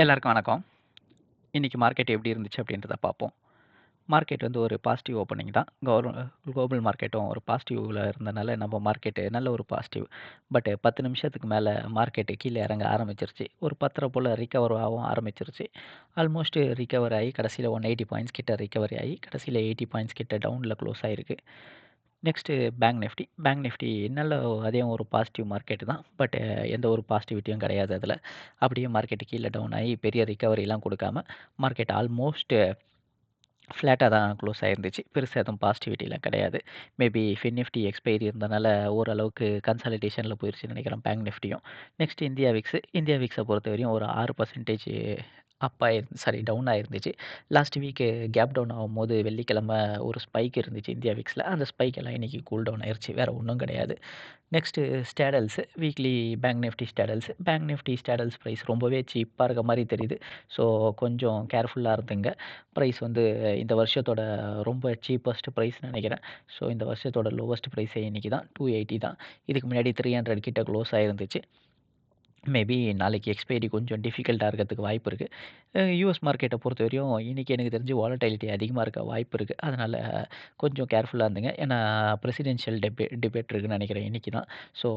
எல்லாருக்கும் வணக்கம். இன்றைக்கி மார்க்கெட் எப்படி இருந்துச்சு அப்படின்றத பார்ப்போம். மார்க்கெட் வந்து ஒரு பாசிட்டிவ் ஓப்பனிங் தான். கவர் குளோபல் மார்க்கெட்டும் ஒரு பாசிட்டிவில் இருந்தனால நம்ம மார்க்கெட்டு நல்ல ஒரு பாசிட்டிவ். பட் 10 நிமிஷத்துக்கு மேலே மார்க்கெட்டு கீழே இறங்க ஆரம்பிச்சிருச்சு. ஒரு பத்தரை போல் ரிகவர் ஆகவும் ஆரம்பிச்சிருச்சு. ஆல்மோஸ்ட் ரிகவர் ஆகி கடைசியில 180 பாயிண்ட்ஸ் கிட்ட ரிகவரி ஆகி கடைசியில் எயிட்டி பாயிண்ட்ஸ் கிட்ட டவுனில் க்ளோஸ் ஆயிருக்கு. Next bank Nifty. Bank Nifty நல்ல அதே ஒரு பாசிட்டிவ் மார்க்கெட் தான். பட் எந்த ஒரு பாசிட்டிவிட்டியும் கிடையாது அதில் அப்படியே மார்க்கெட் கீழே டவுன் ஆகி பெரிய ரிகவரிலாம் கொடுக்காம மார்க்கெட் ஆல்மோஸ்ட் ஃப்ளாட்டாக தான் க்ளோஸ் ஆகிருந்துச்சு பெருசாக எதுவும் பாசிட்டிவிட்டிலாம் கிடையாது. மேபி ஃபின் நிஃப்டி எக்ஸ்பைரி இருந்தனால ஓரளவுக்கு கன்சாலிடேஷனில் போயிடுச்சுன்னு நினைக்கிறேன் bank நிஃப்டியும். Next India VIX. India வீக்ஸை பொறுத்த வரையும் ஒரு ஆறு பர்சன்டேஜ் அப் ஆயிருந்து சாரி டவுன் ஆயிருந்துச்சு. லாஸ்ட் வீக்கு கேப் டவுன் ஆகும்போது வெள்ளிக்கிழமை ஒரு ஸ்பைக் இருந்துச்சு இந்தியா வீக்ஸில் அந்த ஸ்பைக் எல்லாம் இன்னைக்கு கூல் டவுன் ஆயிடுச்சு வேறு ஒன்றும் கிடையாது. Next straddles. Weekly bank Nifty straddles. Bank Nifty straddles price ரொம்பவே சீப்பாக இருக்க மாதிரி தெரியுது. ஸோ கொஞ்சம் கேர்ஃபுல்லாக இருந்துங்க. ப்ரைஸ் வந்து இந்த வருஷத்தோட ரொம்ப சீப்பஸ்ட் ப்ரைஸ் நினைக்கிறேன். ஸோ இந்த வருஷத்தோட லோவஸ்ட் ப்ரைஸே இன்றைக்கி தான். 280 தான். இதுக்கு முன்னாடி 300 கிட்ட க்ளோஸ் ஆயிருந்துச்சு. மேபி நாளைக்கு எக்ஸ்பைரி கொஞ்சம் டிஃபிகல்ட்டாக இருக்கிறதுக்கு வாய்ப்பு இருக்குது யூஎஸ் மார்க்கெட்டை பொறுத்த வரையும் இன்றைக்கி எனக்கு தெரிஞ்சு வாலடைலிட்டி அதிகமாக இருக்க வாய்ப்பு இருக்குது அதனால் கொஞ்சம் கேர்ஃபுல்லாக இருந்துங்க. ஏன்னா ப்ரெசிடென்ஷியல் டெபே டிபேட் இருக்குன்னு நினைக்கிறேன் இன்னைக்கு தான். ஸோ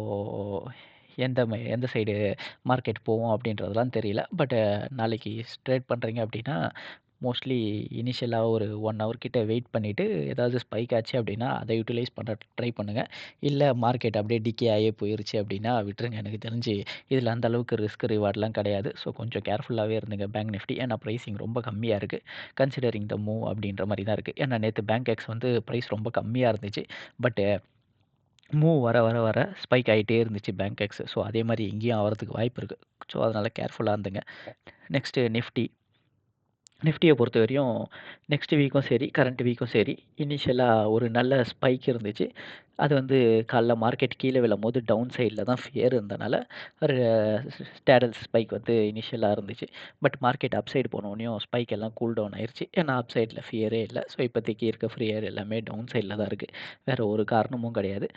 எந்த எந்த சைடு மார்க்கெட் போவோம் அப்படின்றதெல்லாம் தெரியல. பட் நாளைக்கு ட்ரேட் பண்ணுறீங்க அப்படின்னா, மோஸ்ட்லி இனிஷியலாக ஒரு ஒன் ஹவர் கிட்ட வெயிட் பண்ணிவிட்டு ஏதாவது ஸ்பைக் ஆச்சு அப்படின்னா, அதை யூட்டிலைஸ் பண்ண ட்ரை பண்ணுங்கள் இல்லை மார்க்கெட் அப்படியே டிகே ஆயே போயிருச்சு அப்படின்னா விட்டுருங்க. எனக்கு தெரிஞ்சு இதில் அந்த அளவுக்கு ரிஸ்க் ரிவார்ட்லாம் கிடையாது. ஸோ கொஞ்சம் கேர்ஃபுல்லாகவே இருந்துங்க பேங்க் நிஃப்டி. ஏன்னா ப்ரைஸிங் ரொம்ப கம்மியாக இருக்குது கன்சிடரிங் த மூவ் அப்படின்ற மாதிரி தான் இருக்குது ஏன்னா நேற்று பேங்க் எக்ஸ் வந்து ப்ரைஸ் ரொம்ப கம்மியாக இருந்துச்சு. பட்டு மூவ் வர வர வர ஸ்பைக் ஆகிட்டே இருந்துச்சு பேங்க் எக்ஸ். ஸோ அதே மாதிரி இங்கேயும் ஆகிறதுக்கு வாய்ப்பு இருக்குது ஸோ அதனால் கேர்ஃபுல்லாக இருந்துங்க. Next Nifty. நெஃப்டியை பொறுத்த வரையும் நெக்ஸ்ட் வீக்கும் சரி, கரண்ட் வீக்கும் சரி, இனிஷியலாக ஒரு நல்ல ஸ்பைக் இருந்துச்சு. அது வந்து காலைல மார்க்கெட் கீழ விழும்போது டவுன் சைடில் தான் ஃபியர் இருந்தனால ஒரு ஸ்டேடல் ஸ்பைக் வந்து இனிஷியலாக இருந்துச்சு. பட் மார்க்கெட் அப் சைடு போனோனயும் ஸ்பைக் எல்லாம் கூல் டவுன் ஆயிடுச்சு ஏன்னா அப் சைடில் ஃபியரே இல்லை ஸோ இப்போதைக்கு இருக்க ஃபியர் எல்லாமே டவுன் சைடில் தான் இருக்குது வேறு ஒரு காரணமும் கிடையாது.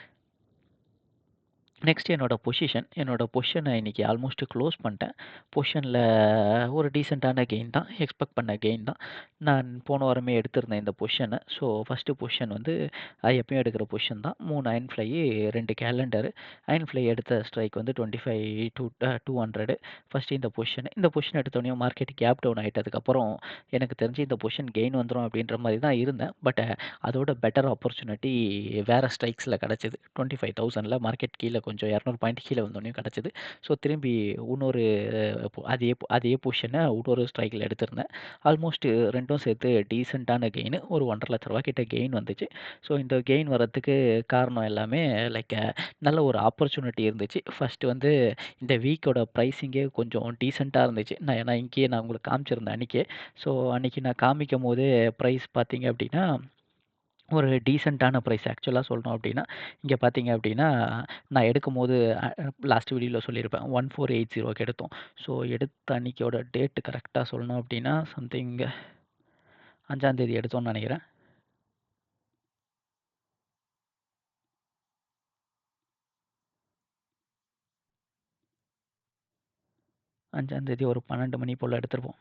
நெக்ஸ்ட் என்னோட பொசிஷன். என்னோட பொசிஷன இன்றைக்கி ஆல்மோஸ்ட்டு க்ளோஸ் பண்ணிட்டேன். பொசிஷன்ல ஒரு டீசெண்டான கெயின் தான். எக்ஸ்பெக்ட் பண்ண கெயின் தான். நான் போன வாரமே எடுத்திருந்தேன் இந்த பொசிஷன. ஸோ ஃபஸ்ட்டு பொசிஷன் வந்து எப்பயும் எடுக்கிற பொசிஷன் தான். மூணு அயர்ன் ஃப்ளை, ரெண்டு கேலண்டரு அயர்ன் ஃப்ளை எடுத்த ஸ்ட்ரைக் வந்து 25 டூ டூ ஹண்ட்ரடு ஃபஸ்ட்டு இந்த பொசிஷன். இந்த பொசிஷன் எடுத்தோடனே மார்க்கெட் கேப் டவுன் ஆயிட்டதுக்கப்புறம் எனக்கு தெரிஞ்சு இந்த பொசிஷன் கெயின் வந்துரும் அப்படின்ற மாதிரி தான் இருந்தேன். பட் அதோட பெட்டர் ஆப்பர்ச்சுனிட்டி வேறு ஸ்ட்ரைக்ஸில் கிடச்சிது டுவெண்ட்டி ஃபைவ் தௌசண்டில் மார்க்கெட் கீழே கொஞ்சம் 200 பாயிண்ட் கீழே வந்தோனயும் கிடச்சிது ஸோ திரும்பி இன்னொரு அதே அதே பொசிஷனை இன்னொரு ஸ்ட்ரைக்கில் எடுத்திருந்தேன். ஆல்மோஸ்ட் ரெண்டும் சேர்த்து டீசெண்டான கெயின். ஒரு ஒன்றரை லட்ச ரூபா கிட்ட கெயின் வந்துச்சு. ஸோ இந்த கெயின் வர்றதுக்கு காரணம் எல்லாமே லைக் நல்ல ஒரு ஆப்பர்ச்சுனிட்டி இருந்துச்சு. ஃபஸ்ட்டு வந்து இந்த வீக்கோட ப்ரைஸிங்கே கொஞ்சம் டீசெண்டாக இருந்துச்சு. நான் ஏன்னா இங்கேயே நான் உங்களுக்கு காமிச்சிருந்தேன் அன்றைக்கே ஸோ அன்னைக்கு நான் காமிக்கும்போதே ப்ரைஸ் பார்த்தீங்க அப்படின்னா, ஒரு டீசெண்டான ப்ரைஸ் ஆக்சுவலாக சொல்லணும் அப்படின்னா, இங்கே பார்த்தீங்க அப்படின்னா, நான் எடுக்கும்போது அ லாஸ்ட் வீடியோவில் சொல்லியிருப்பேன். 1480க்கு எடுத்தோம். ஸோ எடுத்த அன்னைக்கோட டேட்டு கரெக்டாக சொல்லணும் அப்படின்னா, சம்திங் அஞ்சாந்தேதி எடுத்தோம்னு நினைக்கிறேன். அஞ்சாந்தேதி ஒரு 12 மணி போல் எடுத்துருப்போம்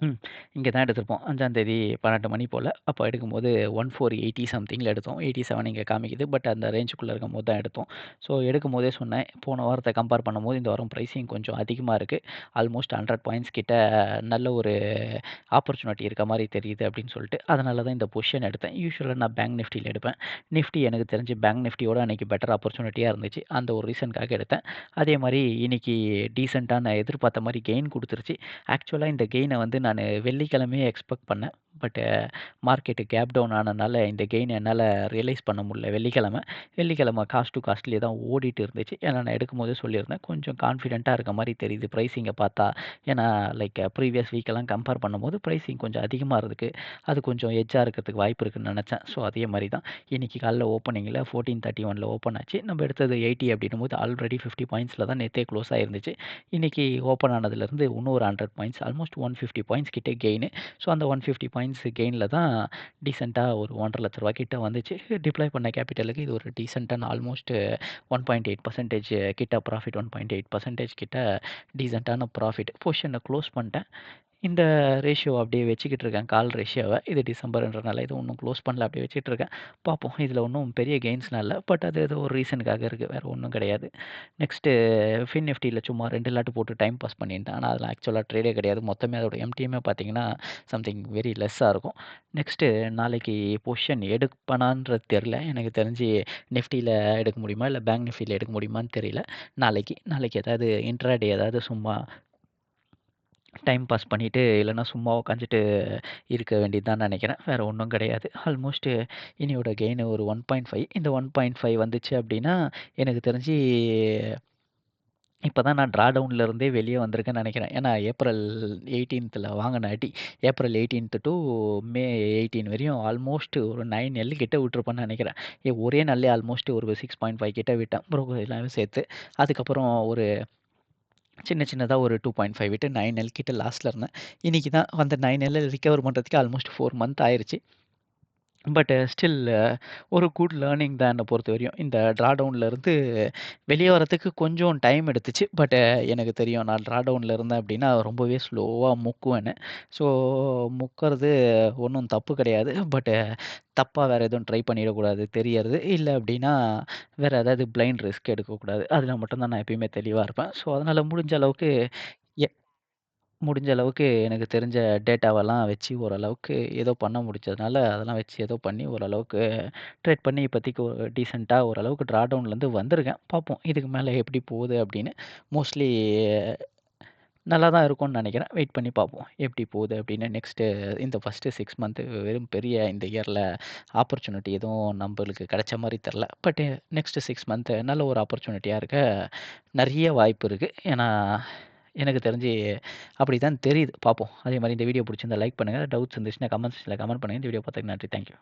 ம். இங்க தான் எடுத்திருப்போம். 5ஆம் தேதி 12 மணி போல. அப்போ எடுக்கும்போது 1480 சம்திங்கில் எடுத்தோம். 87 இங்க காமிக்குது. பட் அந்த ரேஞ்சுக்குள்ள இருக்கும்போது தான் எடுத்தோம். ஸோ எடுக்கும்போதே சொன்னேன். போன வாரத்த கம்பேர் பண்ணும்போது இந்த வாரம் பிரைசிங் கொஞ்சம் அதிகமா இருக்கு. ஆல்மோஸ்ட் 100 பாயிண்ட்ஸ் கிட்ட நல்ல ஒரு ஆப்பர்ச்சுனிட்டி இருக்க மாரி தெரியுது அப்படின்னு சொல்லிட்டு, அதனால தான் இந்த பொசிஷன் எடுத்தேன். யூசுவலா நான் பேங்க் நிஃப்டியில் எடுப்பேன். நிஃப்டி எனக்கு தெரிஞ்சு பேங்க் நிஃப்டியோட அன்னைக்கு பெட்டர் ஆப்பர்ச்சுனிட்டியா இருந்துச்சு. அந்த ஒரு ரீசனுக்காக எடுத்தேன். அதே மாரி இன்னைக்கு டீசென்ட்டான எதிர்பார்த்த மாரி கெயின் குடுத்துருச்சு. ஆக்சுவலா இந்த கெயின வந்து நான் வெள்ளிக்கிழமையே எக்ஸ்பெக்ட் பண்ணேன். பட்டு மார்க்கெட்டு கேப் டவுன் ஆனதுனால இந்த கெயின் என்னால் ரியலைஸ் பண்ண முடியல வெள்ளிக்கிழமை. வெள்ளிக்கிழமை காஸ்ட் டூ காஸ்ட்லி தான் ஓடிட்டு இருந்துச்சு. ஏன்னா நான் எடுக்கும்போதே சொல்லியிருந்தேன். கொஞ்சம் கான்ஃபிடென்ட்டாக இருக்க மாதிரி தெரியுது ப்ரைஸிங்கை பார்த்தா. ஏன்னா லைக் ப்ரீவியஸ் வீக்கெல்லாம் கம்பேர் பண்ணும்போது ப்ரைஸிங் கொஞ்சம் அதிகமாக இருக்குது அது கொஞ்சம் எஜ்ஜாக இருக்கிறதுக்கு வாய்ப்பு இருக்குன்னு நினச்சேன் ஸோ அதே மாதிரி தான். இன்னைக்கு காலைல ஓப்பனிங்ல 1431ல ஓப்பன் ஆச்சு. நம்ம எடுத்தது எயிட்டி அப்படின்னும் போது ஆல்ரெடி ஃபிஃப்டி பாயிண்ட்ஸில் தான் நேற்றே க்ளோஸ் ஆயிருந்துச்சு. இன்னைக்கு ஓப்பன் ஆனதுலேருந்து இன்னொரு ஹண்ட்ரட் பாயிண்ட்ஸ் ஆல்மோஸ்ட் 150 பாயிண்ட்ஸ் கிட்டே கெயின் ஸோ அந்த 150 பாயிண்ட்ஸ் பாயிண்ட்ஸ் கெயினில் தான் டீசெண்டாக ஒரு ஒன்றரை லட்ச ரூபா கிட்ட வந்துச்சு. டிப்ளை பண்ண கேபிட்டலுக்கு இது ஒரு டீசெண்டான almost one point eight percentage கிட்ட profit one point eight percentage கிட்ட டீசெண்டான ப்ராஃபிட் போர்ஷனை க்ளோஸ் பண்ணிட்டேன். இந்த ரேஷியோ அப்படியே வச்சுக்கிட்டு இருக்கேன். கால் ரேஷியோவ. இது டிசம்பர்ன்றனால இது ஒன்றும் க்ளோஸ் பண்ணல. அப்படியே வச்சுட்டு இருக்கேன். பார்ப்போம். இதில் ஒண்ணும் பெரிய கெயின்ஸ்லாம் இல்ல. பட் அது ஏதோ ஒரு ரீசனுக்காக இருக்கு. வேற ஒண்ணும் கிடையாது. நெக்ஸ்ட்டு ஃபின் நிஃப்டில சும்மா 2 லாட் போட்டு டைம் பாஸ் பண்ணியிருந்தேன். ஆனா அதில் ஆக்சுவலா ட்ரேடே கிடையாது. மொத்தமே அதோட எம்டிஎம்மே பார்த்தீங்கன்னா, சம்திங் வெரி லெஸ்ஸா இருக்கும். நெக்ஸ்ட்டு நாளைக்கு பொசிஷன் எடுப்பனான்றது தெரியல. எனக்கு தெரிஞ்சு நிஃப்டில எடுக்க முடியுமா? இல்ல பேங்க் நிஃப்டில எடுக்க முடியுமான்னு தெரியல. நாளைக்கு நாளைக்கு ஏதாவது இன்ட்ராடே ஏதாவது சும்மா டைம் பாஸ் பண்ணிட்டு, இல்லைனா சும்மா உட்காந்துட்டு இருக்க வேண்டியது தான் வேறு ஒன்றும் கிடையாது. ஆல்மோஸ்ட் இனியோட கெயின் ஒரு 1.5 இந்த 1.5 வந்துச்சு அப்படின்னா, எனக்கு தெரிஞ்சு இப்போ தான் நான் ட்ரா டவுன்ல வெளியே வந்திருக்கேன்னு நினைக்கிறேன் ஏன்னா ஏப்ரல் எயிட்டீன்த்தில் வாங்கின அடி ஏப்ரல் 18 டூ மே 18 வரையும் ஆல்மோஸ்ட் ஒரு நைன் எல் கிட்ட விட்டுருப்பேன்னு நினைக்கிறேன் ஏ ஒரே நாளே ஆல்மோஸ்ட் ஒரு 6.5 கிட்ட விட்டேன். ப்ரோ எல்லாமே சேர்த்து. அதுக்கப்புறம் ஒரு சின்ன சின்னதாக ஒரு 2.5 விட்டு நைன் எல் கிட்ட லாஸ்ட்டில் இருந்தேன். இன்னைக்கு தான் அந்த 9 எல் ரிகவர் பண்ணுறதுக்கு ஆல்மோஸ்ட் ஃபோர் மந்த் ஆயிருச்சு. பட் ஸ்டில் ஒரு குட் லேர்னிங் தான் என்னை பொறுத்த வரையும் இந்த ட்ரா டவுன்ல வெளியே வரதுக்கு கொஞ்சம் டைம் எடுத்துச்சு. பட் எனக்கு தெரியும் நான் ட்ரா டவுனில் இருந்தேன் அப்படின்னா, ரொம்பவே ஸ்லோவாக முக்குவேன்னு. ஸோ முக்கிறது ஒன்றும் தப்பு கிடையாது. பட் தப்பாக வேறு எதுவும் ட்ரை பண்ணிடக்கூடாது தெரியறது. இல்லை அப்படின்னா, வேறு ஏதாவது பிளைண்ட் ரிஸ்க் எடுக்கக்கூடாது. அதில் மட்டும்தான் நான் எப்பயுமே தெளிவாக இருப்பேன். ஸோ அதனால் முடிஞ்ச அளவுக்கு முடிஞ்ச அளவுக்கு எனக்கு தெரிஞ்ச டேட்டாவெல்லாம் வச்சு ஓரளவுக்கு ஏதோ பண்ண முடிஞ்சதுனால, அதெல்லாம் வச்சு ஏதோ பண்ணி ஓரளவுக்கு ட்ரேட் பண்ணி இப்போதைக்கு ஒரு டீசென்ட்டா ஓரளவுக்கு ட்ரா டவுன்லேருந்து வந்திருக்கேன். பார்ப்போம். இதுக்கு மேல எப்படி போகுது அப்படின்னு. மோஸ்ட்லி நல்லா தான் இருக்கும்னு நினைக்கிறேன் வெயிட் பண்ணி பார்ப்போம். எப்படி போகுது அப்படின்னு. நெக்ஸ்ட்டு இந்த ஃபர்ஸ்ட்டு 6 மந்த்து வெறும் பெரிய இந்த இயர்ல ஆப்பர்ச்சுனிட்டி எதுவும் நம்மளுக்கு கிடைச்ச மாரி தெரில பட் நெக்ஸ்ட்டு 6 மந்த் நல்ல ஒரு ஆப்பர்ச்சுனிட்டியா இருக்க நெறைய வாய்ப்பு இருக்கு. ஏன்னா, எனக்கு தெரிஞ்சு அப்படி தான் தெரியுது. பார்ப்போம். அதே மாதிரி இந்த வீடியோ பிடிச்சிருந்தா லைக் பண்ணுங்க. டவுட்ஸ் இருந்துச்சுன்னா கமெண்ட் செக்ஷனில் கமெண்ட் பண்ணுங்க. இந்த வீடியோ பார்த்ததுக்கு நன்றி. Thank you.